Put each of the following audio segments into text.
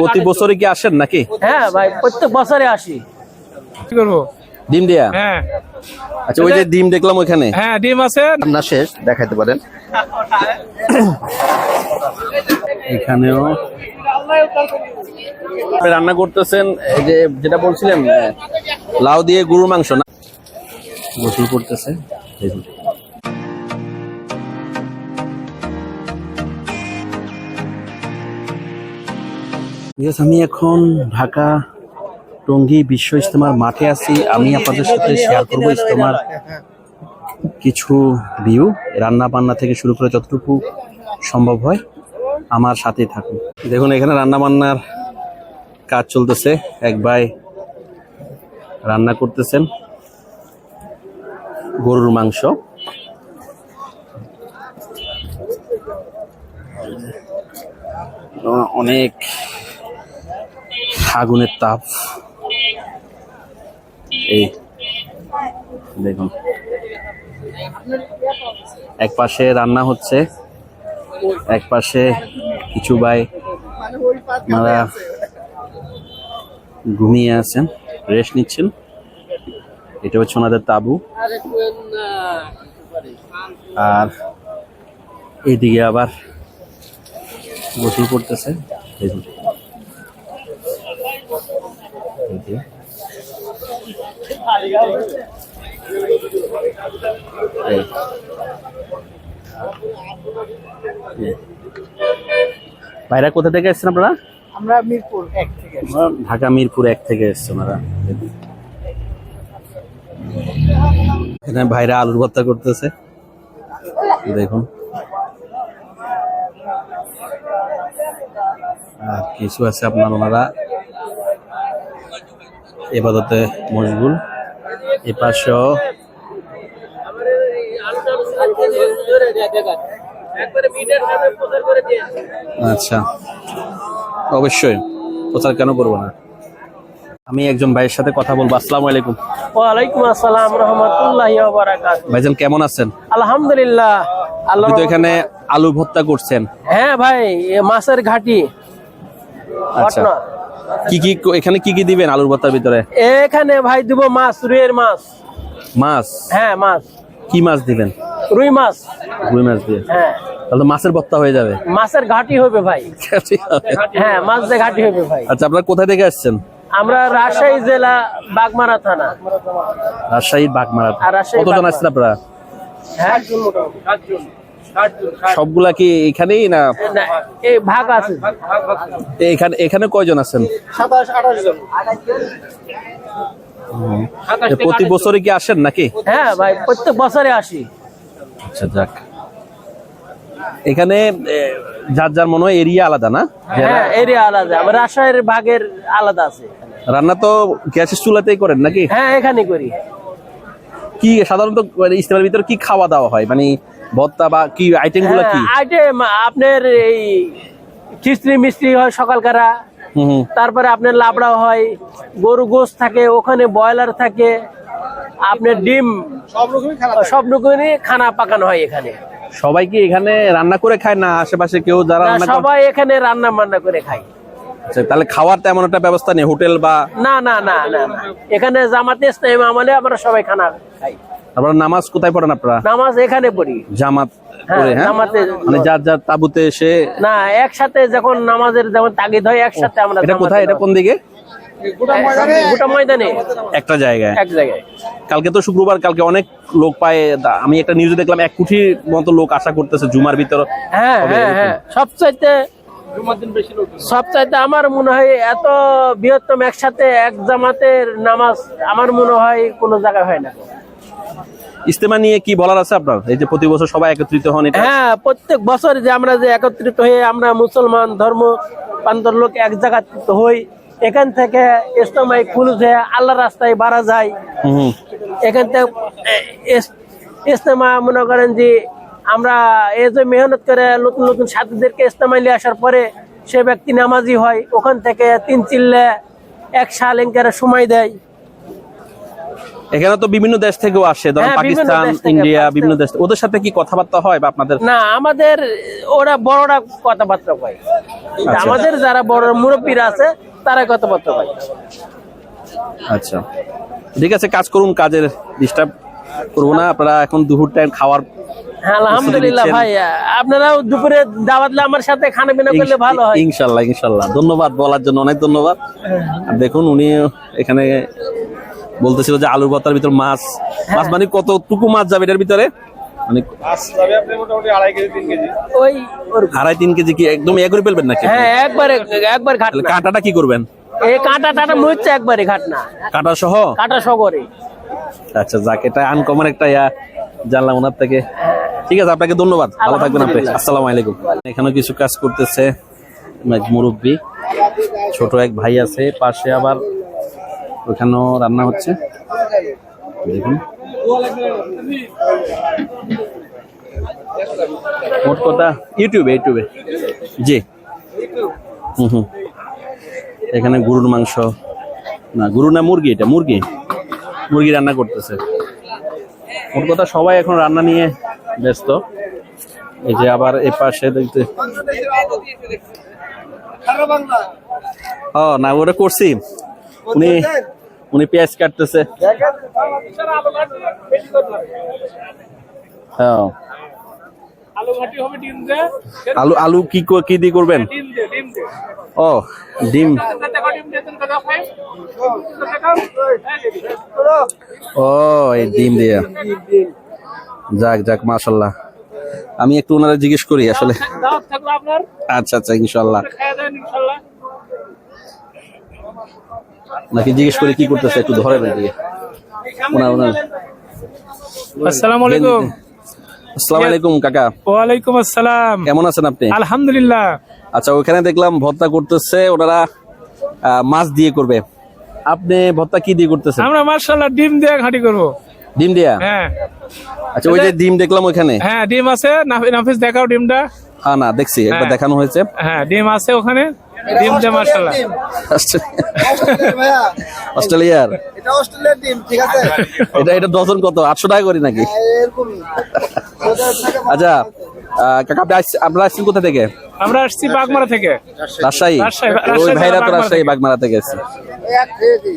প্রতি বছরই কি আসেন নাকি? হ্যাঁ ভাই প্রত্যেক বছরে আসি। কি করব? ডিম দিয়া? হ্যাঁ। আচ্ছা ওই যে ডিম দেখলাম ওইখানে। হ্যাঁ ডিম আছে। রান্না শেষ দেখাইতে পারেন। এখানেও। রান্না করতেছেন এই যে যেটা বলছিলেন লাউ দিয়ে গরুর মাংস না? গোসল করতেছে। আমি এখন ঢাকা টঙ্গী বিশ্ব ইজতেমার মাঠে আছি। আমি আপনাদের সাথে শেয়ার করব ইজতেমার কিছু ভিউ রান্না বান্না থেকে শুরু করে যতটুকু সম্ভব হয় আমার সাথেই থাকুন। দেখুন, এখানে রান্না বান্নার কাজ চলতেছে। এক ভাই রান্না করতেছেন গরুর মাংস। অনেক আগুনের তাপ। এই, দেখুন। এক পাশে রান্না হচ্ছে, এক পাশে কিছু ভাই আপনারা ঘুমিয়ে আছেন, রেস্ট নিচ্ছেন। এটা হচ্ছে ওনাদের তাবু। আর এদিকে আবার গোসল করতেছে। দেখুন। এই। ভাইরা কোথা থেকে এসছেন আপনারা? আমরা মিরপুর এক থেকে আমরা ঢাকা মিরপুর এক থেকে এসছে ওনারা এখানে ভাইরা আলুর ভর্তা করতেছে। দেখুন। আর কিছু আছে আপনার ওনারা এবাদতে মশগুল। এ পাশেও আচ্ছা। অবশ্যই প্রচার কেন করব না? আমি একজন ভাইয়ের সাথে কথা বলব। আসসালামু আলাইকুম। ওয়ালাইকুম আসসালাম রহমতুল্লাহ বারাকাত। ভাইজান কেমন আছেন? আলহামদুলিল্লাহ আল্লাহ আপনি তো এখানে আলু ভর্তা করছেন। হ্যাঁ ভাই মাছের ঘাটি। আচ্ছা। কি কি এখানে কি কি দিবেন আলুর ভর্তার ভিতরে? এখানে ভাই দিব মাছ রুইয়ের মাছ। মাছ? হ্যাঁ মাছ। কি মাছ দিবেন? রুই মাছ। রুই মাছ দিয়ে? হ্যাঁ। তাহলে মাছের ভর্তা হয়ে যাবে। মাছের ঘাটি হবে ভাই। হ্যাঁ মাছ দিয়ে ঘাটি হবে ভাই। আচ্ছা আপনারা কোথায় থেকে আসছেন? আমরা রাজশাহী জেলা বাগমারা থানা। রাজশাহী বাগমারা। কতজন আসছেন আপনারা? হ্যাঁ সবগুলা কি এখানেই না? এই ভাগ আছে। এখানে এখানে কয়জন আছেন? সাতাশ আঠাশ জন। প্রতি বছরই কি আসেন নাকি? হ্যাঁ ভাই প্রত্যেক বছরে আসি। আচ্ছা যাক। এখানে যার যার মনে হয় এরিয়া আলাদা না? হ্যাঁ এরিয়া আলাদা। আমার রাজশাহীর ভাগের আলাদা আছে রান্না তো গ্যাসের চুলাতেই করেন নাকি? হ্যাঁ এখানে করি। কি সাধারণত মানে ইস্তেমার ভিতরে কি খাওয়া দাওয়া হয়? মানে ভর্তা বা কি আইটেমগুলো কি? আইটেম আপনার এই খিচড়ি মিস্ত্রি হয় সকালকারা। তারপরে আপনার লাবড়া হয় গরু গোস থাকে ওখানে ব্রয়লার থাকে আপনার ডিম সব রকমই খানা পাকানো হয় এখানে। সবাই কি এখানে রান্না করে খায় না আশেপাশে কেউ যারা সবাই এখানে রান্না বান্না করে খায়। আচ্ছা, তাহলে খাওয়ার তেমন একটা ব্যবস্থা নেই হোটেল বা না না না না না। এখানে জামাতে ইসলাম আমলে আমরা সবাই খানা খাই। আপনারা নামাজ কোথায় পড়েন আপনারা? নামাজ এখানে পড়ি। জামাত হ্যাঁ, হ্যাঁ? জামাতে মানে যার যার তাবুতে এসে না একসাথে যখন নামাজের যেমন তাগিদ হয় একসাথে আমরা এটা কোথায়? এটা কোন দিকে? গোটা ময়দানে। একটা জায়গায়। এক জায়গায়। কালকে তো শুক্রবার কালকে অনেক লোক পায়। আমি একটা নিউজে দেখলাম এক কোটির মতো লোক আশা করতেছে জুমার ভিতর হ্যাঁ হ্যাঁ। হ্যাঁ। সবচাইতে সবচাইতে আমার মনে হয় এত বৃহত্তম একসাথে এক জামাতের নামাজ আমার মনে হয় কোনো জায়গায় হয় না। ইস্তেমা নিয়ে কি বলার আছে আপনার? এই যে প্রতি বছর সবাই একত্রিত হন হ্যাঁ প্রত্যেক বছর যে আমরা যে একত্রিত হয়ে আমরা মুসলমান ধর্ম প্রান্তর লোক এক জায়গাত হই এখান থেকে ইসলামাই খুলুজ হয়ে আল্লাহ রাস্তায় বাড়া যায়। এখান থেকে ইস্তেমা মনে করেন যে আমরা এই যে মেহনত করে নতুন নতুন সাথীদেরকে ইস্তেমায় নিয়ে আসার পরে সে ব্যক্তি নামাজি হয় ওখান থেকে তিন চিল্লে এক সাল এঙ্কারে সময় দেয়। এখানে তো বিভিন্ন দেশ থেকেও আসে ধরুন হ্যাঁ, পাকিস্তান ইন্ডিয়া বিভিন্ন দেশ। ওদের সাথে কি কথাবার্তা হয় বা আপনাদের? না আমাদের ওরা বড়রা কথাবার্তা কয় আচ্ছা। আমাদের যারা বড় মুরব্বীরা আছে তারা কথাবার্তা কয় আচ্ছা। ঠিক আছে কাজ করুন কাজের ডিস্টার্ব করব না। আপনারা এখন দুপুর টাইম খাওয়ার হ্যাঁ আলহামদুলিল্লাহ ভাই আপনারাও দুপুরে দাওয়াতলে আমার সাথে খানা পিনা করলে ভালো হয়। ইনশাল্লাহ ইনশাল্লাহ। ধন্যবাদ বলার জন্য অনেক ধন্যবাদ। আর দেখুন উনি এখানে বলতেছিল যে আলুর ভর্তার ভিতর মাছ। মাছ মানে কতটুকু মাছ যাবে এটার ভিতরে? মানে ওই আড়াই তিন কেজি কি একদম করে ফেলবেন নাকি হ্যাঁ একবারে কাঁটাটা কি করবেন? এই কাঁটা টাটা মুচ্ছে একবারে ঘাট কাঁটা সহ? কাঁটা আচ্ছা যাক এটা আনকমন একটা ইয়া জানলাম ওনার থেকে। ঠিক আছে আপনাকে ধন্যবাদ। ভালো থাকবেন আপনি। আসসালামু আলাইকুম। এখানে কিছু কাজ করতেছে মুরব্বী। ছোট এক ভাই আছে পাশে আবার ওখানেও রান্না হচ্ছে। দেখুন। মোট কথা ইউটিউবে ইউটিউবে। জি। হুম হুম। এখানে গরুর মাংস। না গরু না মুরগি এটা মুরগি। মুরগি রান্না করতেছে। মোট কথা সবাই এখন রান্না নিয়ে ব্যস্ত। এই যে আবার এ পাশে দেখতে ও না ওটা করছি। উনি উনি পেঁয়াজ কাটতেছে। হ্যাঁ। আলু আলু কি কো- দিয়ে করবেন? ও, ডিম। ও ডিম দিয়ে। যাক যাক মাশাল্লাহ আমি একটু ওনারা জিজ্ঞেস করি আসলে। আচ্ছা আচ্ছা ইনশাল্লাহ নাকি জিজ্ঞেস করে কি করতেছে একটু ধরে দিয়ে ওনার ওনার আসসালামু আলাইকুম। আসসালামু আলাইকুম কাকা। ওয়ালাইকুম আসসালাম। কেমন আছেন আপনি? আলহামদুলিল্লাহ। আচ্ছা ওখানে দেখলাম ভর্তা করতেছে ওনারা মাছ দিয়ে করবে। আপনি ভর্তা কি দিয়ে করতেছেন? আমরা মার্শাল্লাহ ডিম দিয়ে ঘাটি করব। ডিম দিয়া? হ্যাঁ। আচ্ছা ওই যে ডিম দেখলাম ওখানে হ্যাঁ ডিম আছে। নাফি- নাফিস দেখাও ডিমটা। হ্যাঁ না দেখছি একবার হ্যাঁ। দেখানো হয়েছে। হ্যাঁ ডিম আছে ওখানে। ডিম মার্শাল্লাহ ভাইয়া অস্ট্রেলিয়ার? এটা অস্ট্রেলিয়ার টিম ঠিক আছে? এটা এটা ডজন কত? আটশো টাকা করি নাকি? এরকমই। আচ্ছা কাকা আপনি আসছেন কোথা থেকে? আমরা আসছি বাগমারা থেকে। রাজশাহী। ওই ভাইরা তো রাজশাহী বাগমারা থেকে খেয়ে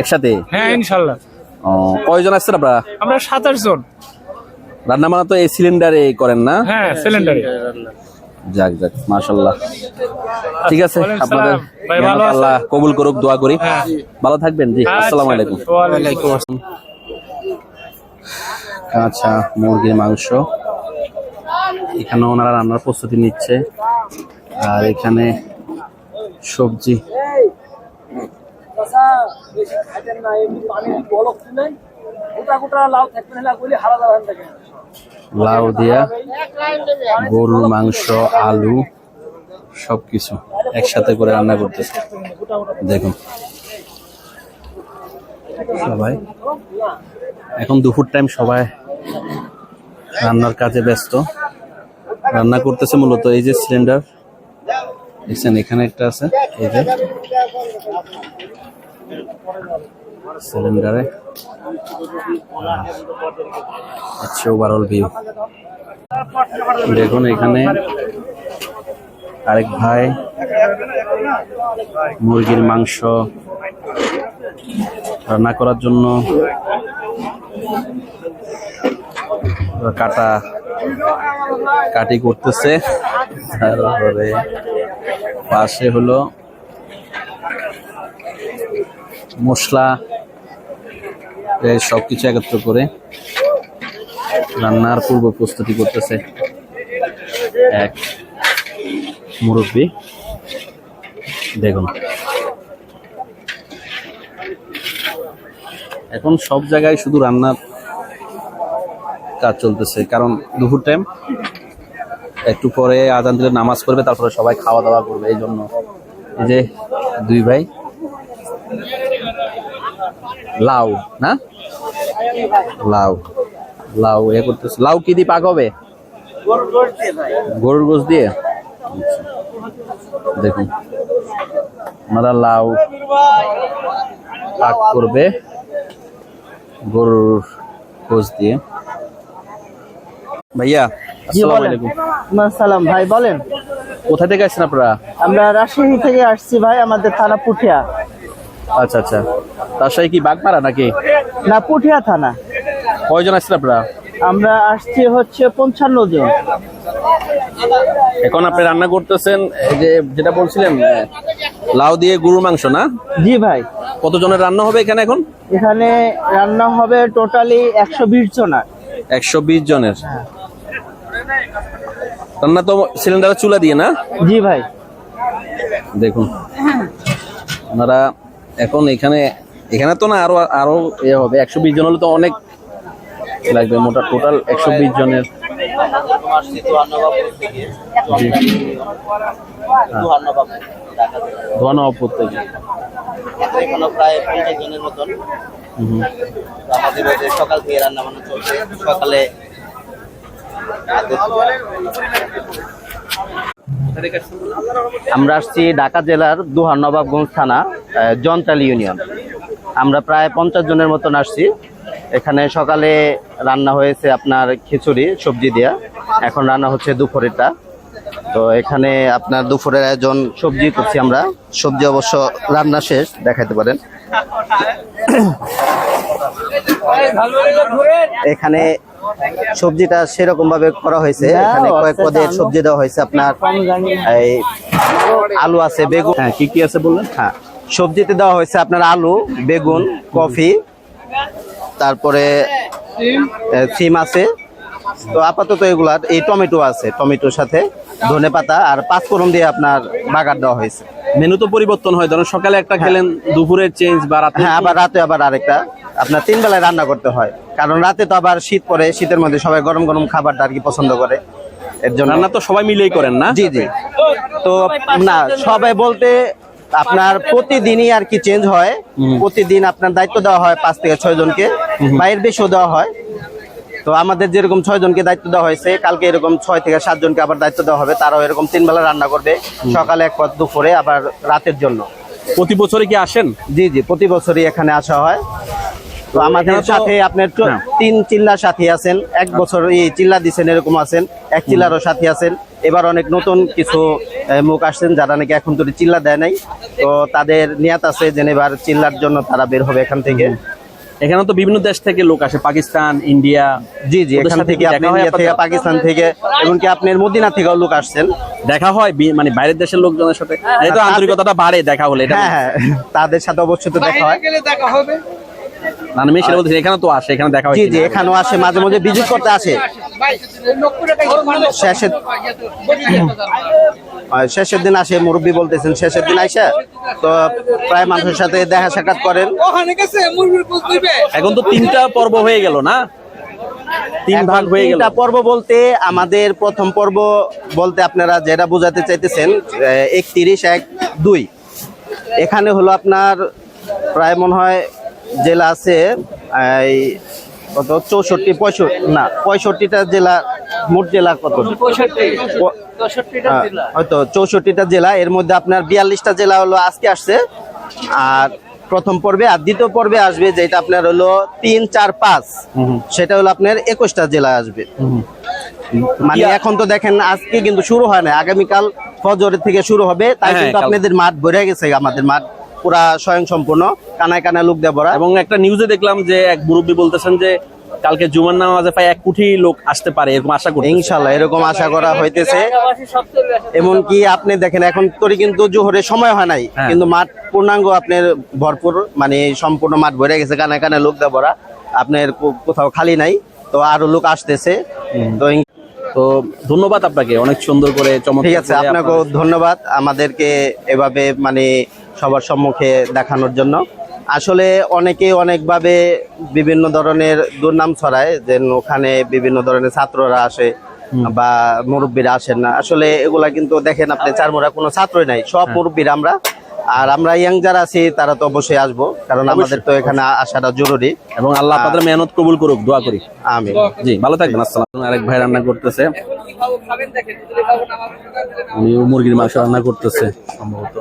একসাথে? হ্যাঁ ইনশাল্লাহ ও, কয়জন আসছেন আপনারা? আমরা সাতাশ জন। রান্না বান্না তো এই সিলিন্ডারে করেন না? হ্যাঁ সিলিন্ডারে যাক যাক মাশাল্লাহ ঠিক আছে আপনাদের? আল্লাহ কবুল করুক দোয়া করি। হ্যাঁ। ভালো থাকবেন জি আসসালামু আলাইকুম। ওয়ালাইকুম আচ্ছা মুরগির মাংস। এখানে ওনারা রান্নার প্রস্তুতি নিচ্ছে। আর এখানে সবজি। লাউ দিয়া, গরুর মাংস, আলু, সবকিছু একসাথে করে রান্না করতেছে। দেখুন। সবাই। এখন দুপুর টাইম সবাই রান্নার কাজে ব্যস্ত। রান্না করতেছে মূলত এই যে সিলিন্ডার দেখছেন, এখানে একটা আছে, এই যে। সিলিন্ডারে হচ্ছে ওভারঅল ভিউ দেখুন এখানে আরেক ভাই মুরগির মাংস রান্না করার জন্য কাটা কাটি করতেছে। তারপরে পাশে হলো মশলা সবকিছু একত্র করে রান্নার পূর্ব প্রস্তুতি করতেছে এক মুরব্বী দেখুন এখন সব জায়গায় শুধু রান্নার কাজ চলতেছে, কারণ দুপুর টাইম একটু পরে আজান দিলে নামাজ করবে তারপরে সবাই খাওয়া দাওয়া করবে, এই জন্য যে দুই ভাই। লাউ, না? লাউ। লাউ এ করতেছে। লাউ কি দিয়ে পাক হবে? গরুর গোস দিয়ে? আচ্ছা। দেখুন। ওনারা লাউ পাক করবে গরুর খোঁজ দিয়ে। ভাইয়া আসসালামু আলাইকুম। সালাম ভাই বলেন। কোথা থেকে আসছেন আপনারা? আমরা রাজশাহী থেকে আসছি ভাই আমাদের থানা পুঠিয়া। আচ্ছা আচ্ছা। রাজশাহী কি বাগমারা নাকি? না পুঠিয়া থানা। কয়জন আসছেন আপনারা? আমরা আসছি হচ্ছে পঞ্চান্ন জন। এখন আপনি রান্না করতেছেন এই যে যেটা বলছিলেন লাউ দিয়ে গরুর মাংস না? জি ভাই। কতজনের রান্না হবে এখানে এখন? এখানে রান্না হবে টোটালি একশো বিশ জনার। একশো বিশ জনের। রান্না তো সিলিন্ডার চুলা দিয়ে না? জি ভাই। দেখুন। ওনারা এখন এখানে এখানে তো না আরও আরও ইয়ে হবে একশো বিশ জন হলে তো অনেক লাগবে মোটা টোটাল একশো বিশ জনের জি। থেকে এখনও প্রায় পঞ্চাশ জনের মতন হুম হুম। আমাদের সকাল থেকে রান্না বান্না চলছে সকালে আমরা আসছি ঢাকা জেলার দুহার নবাবগঞ্জ থানা আহ, জনতালি ইউনিয়ন আমরা প্রায় পঞ্চাশ জনের মতন আসছি। এখানে সকালে রান্না হয়েছে আপনার খিচুড়ি সবজি দেয়া। এখন রান্না হচ্ছে দুপুরেরটা। তো এখানে আপনার দুপুরের আয়োজন সবজি করছি আমরা। সবজি অবশ্য রান্না শেষ দেখাতে পারেন। এখানে সবজিটা সেরকম ভাবে করা হয়েছে। এখানে কয়েক পদের সবজি দেওয়া হয়েছে আপনার এই আলু আছে বেগুন। হ্যাঁ কি কি আছে বললেন? হ্যাঁ সবজিতে দেওয়া হয়েছে আপনার আলু বেগুন কফি তারপরে সিম আছে। তো আপাতত এগুলার এই টমেটো আছে টমেটোর সাথে ধনে পাতা আর পাঁচফোড়ন দিয়ে আপনার বাগার দেওয়া হয়েছে। মেনু তো পরিবর্তন হয় ধরুন সকালে একটা খেলেন দুপুরের চেঞ্জ বা রাতে হ্যাঁ আবার রাতে আবার আরেকটা। আপনার তিন বেলায় রান্না করতে হয়। কারণ রাতে তো আবার শীত পড়ে শীতের মধ্যে সবাই গরম গরম খাবারটা আর কি পছন্দ করে। এর জন্য রান্না তো সবাই মিলেই করেন না? জি জি। তো না সবাই বলতে আপনার প্রতিদিনই আর কি চেঞ্জ হয়। প্রতিদিন আপনার দায়িত্ব দেওয়া হয় পাঁচ থেকে ছয় জনকে বাইরের বেশিও দেওয়া হয়। তো আমাদের যেরকম ছয় জনকে দায়িত্ব দেওয়া হয়েছে কালকে এরকম ছয় থেকে সাত জনকে আবার দায়িত্ব দেওয়া হবে তারাও এরকম তিন বেলা রান্না করবে সকালে এক পথ দুপুরে আবার রাতের জন্য। প্রতি বছরে কি আসেন? জি জি প্রতি বছরই এখানে আসা হয়। তো আমাদের সাথে আপনার হ্যাঁ। তিন চিল্লার সাথী আছেন। এক বছর এই চিল্লা দিচ্ছেন এরকম আছেন এক চিল্লারও সাথী আছেন। এবার অনেক নতুন কিছু মুখ আসছেন যারা নাকি এখন তো চিল্লা দেয় নাই। তো তাদের নিয়াত আছে যে এবার চিল্লার জন্য তারা বের হবে এখান থেকে। এখানে তো বিভিন্ন দেশ থেকে লোক আসে পাকিস্তান ইন্ডিয়া। জি জি এখান থেকে আপনি ইন্ডিয়া থেকে পাকিস্তান থেকে এমনকি আপনার মদিনা থেকেও লোক আসছেন। দেখা হয় মানে বাইরের দেশের লোকজনের সাথে। এই তো আন্তরিকতাটা বাড়ে দেখা হলে এটা হ্যাঁ হ্যাঁ তাদের সাথে অবশ্যই তো দেখা হয়। মানে আমি সেটা বলছি এখানে তো আসে এখানে দেখা হয় জি জি এখানেও আসে মাঝে মাঝে ভিজিট করতে আসে। শেষের শেষের দিন আসে মুরব্বী বলতেছেন শেষের দিন আইসা? তো প্রায় মানুষের সাথে দেখা সাক্ষাৎ করেন। এখন তো তিনটা পর্ব হয়ে গেল না? তিন ভাগ হয়ে গেল। পর্ব বলতে আমাদের প্রথম পর্ব বলতে আপনারা যেটা বোঝাতে চাইতেছেন একত্রিশ এক দুই। এখানে হলো আপনার প্রায় মনে হয় জেলা আছে এই কত? চৌষট্টি পঁয়ষট্টি না পঁয়ষট্টিটা জেলা মোট জেলা কত? হ্যাঁ, হয়তো চৌষট্টিটা জেলা এর মধ্যে আপনার বিয়াল্লিশটা জেলা হলো আজকে আসছে। আর প্রথম পর্বে আর দ্বিতীয় পর্বে আসবে যেটা আপনার হলো তিন চার পাঁচ। সেটা হলো আপনার একুশটা জেলা আসবে। মানে এখন তো দেখেন আজকে কিন্তু শুরু হয় না আগামীকাল ফজরের থেকে শুরু হবে তাই হ্যাঁ, কিন্তু আপনাদের মাঠ ভরে গেছে আমাদের মাঠ পুরা স্বয়ং সম্পূর্ণ কানায় কানায় লোক দিয়ে ভরা। এবং একটা নিউজে দেখলাম যে এক মুরব্বী বলতেছেন যে কালকে জুমার নামাজে প্রায় এক কোটি লোক আসতে পারে এরকম আশা করি ইনশাল্লাহ এরকম আশা করা হইতেছে। এমনকি আপনি দেখেন এখন তোরই কিন্তু জোহরে সময় হয় নাই হ্যাঁ। কিন্তু মাঠ পূর্ণাঙ্গ আপনার ভরপুর মানে সম্পূর্ণ মাঠ ভরে গেছে কানে কানে লোক দিয়ে ভরা। আপনার কোথাও খালি নাই তো আরও লোক আসতেছে। তো তো ধন্যবাদ আপনাকে অনেক সুন্দর করে চমৎকার ঠিক আছে আপনাকেও ধন্যবাদ। আমাদেরকে এভাবে মানে সবার সম্মুখে দেখানোর জন্য। আসলে অনেকে অনেকভাবে বিভিন্ন ধরনের দুর্নাম ছড়ায় যে ওখানে বিভিন্ন ধরনের ছাত্ররা আসে বা মুরব্বীরা আসেন না। আসলে এগুলা কিন্তু দেখেন আপনি চারমোড়া কোনো ছাত্রই নাই সব মুরব্বীরা আমরা। আর আমরা ইয়াং যারা আছি তারা তো অবশ্যই আসব কারণ আমাদের তো এখানে আসাটা জরুরি। এবং আল্লাহ আপনাদের মেহনত কবুল করুক দোয়া করি। আমি জি ভালো থাকবেন আসসালাম আরেক ভাই রান্না করতেছে। মুরগির মাংস রান্না করতেছে। সম্ভবত।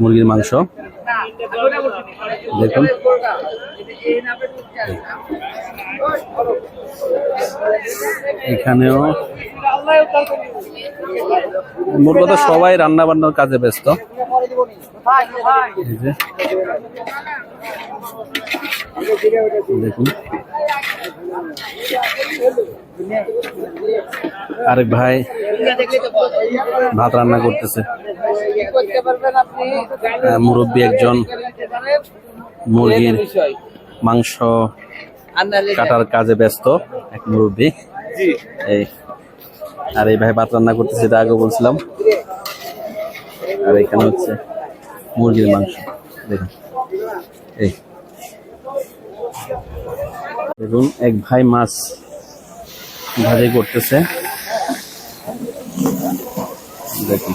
মুরগির মাংস। দেখুন। এখানেও মূল কথা সবাই রান্না বান্নার কাজে ব্যস্ত। দেখুন। আরেক ভাই ভাত রান্না করতেছে। মুরব্বী একজন মুরগির মাংস কাটার কাজে ব্যস্ত এক মুরব্বী। এই আর এই ভাই ভাত রান্না করতেছে এটা আগে বলছিলাম। আর এখানে হচ্ছে মুরগির মাংস। দেখুন। এই। দেখুন এক ভাই মাছ ভাজি করতেছে। দেখুন।